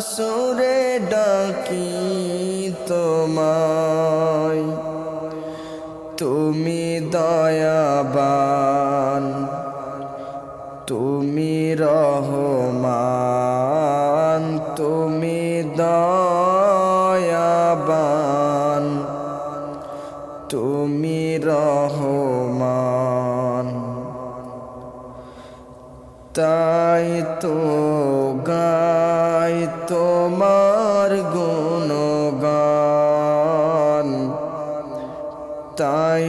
সুরে ডাকি তোমায়। তুমি দয়াবান তুমি রহমান তুমি দয়াবান তুমি রহমান। তাই তো গাই তোমার গুণগান তাই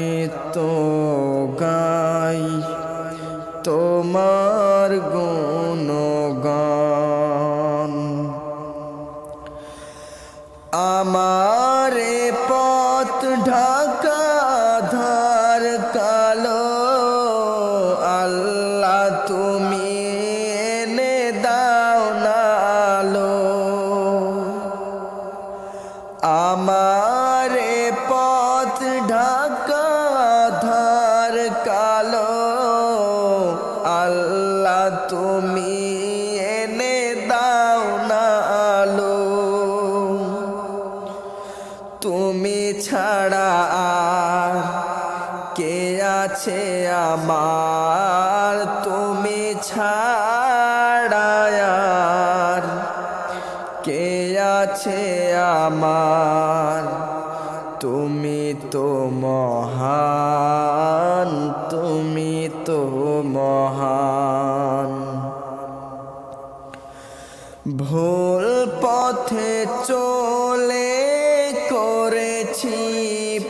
তো গাই তোমার গুণগান। ঢাকা, ধার কালো। আল্লাহ, তুমি এনে দাও নালো তুমি ছাড়া আর কে আছে আমার? তুমি ছাড়া কে আছে আমার?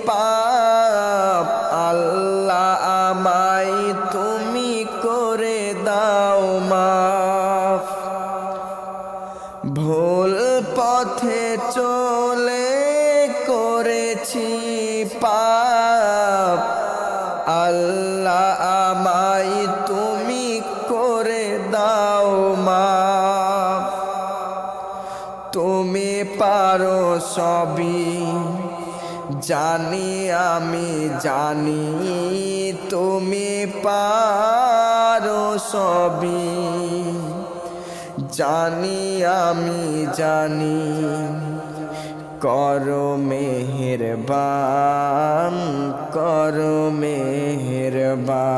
পাপ আল্লাহ আমায় তুমি করে দাও মাফ। ভুল পথে চলে করেছি পাপ আল্লাহ আমায় তুমি করে দাও মাফ। তুমি পারো সবই। জানি আমি জানি, তুমি পারো সবই। জানি আমি জানি, করো মেহেরবান করো মেহেরবান।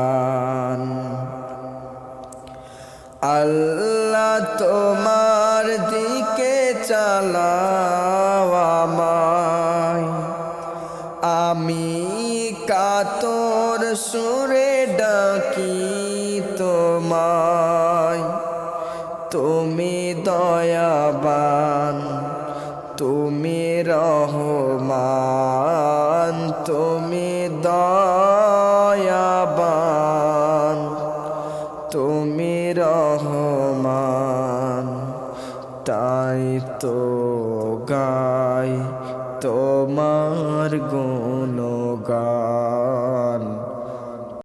আল্লাহ তোমার তোমায়। তুমি দয়াবান তুমি রহমান তুমি দয়াবান তুমি রহমান। তাই তো গাই তোমার গুণ।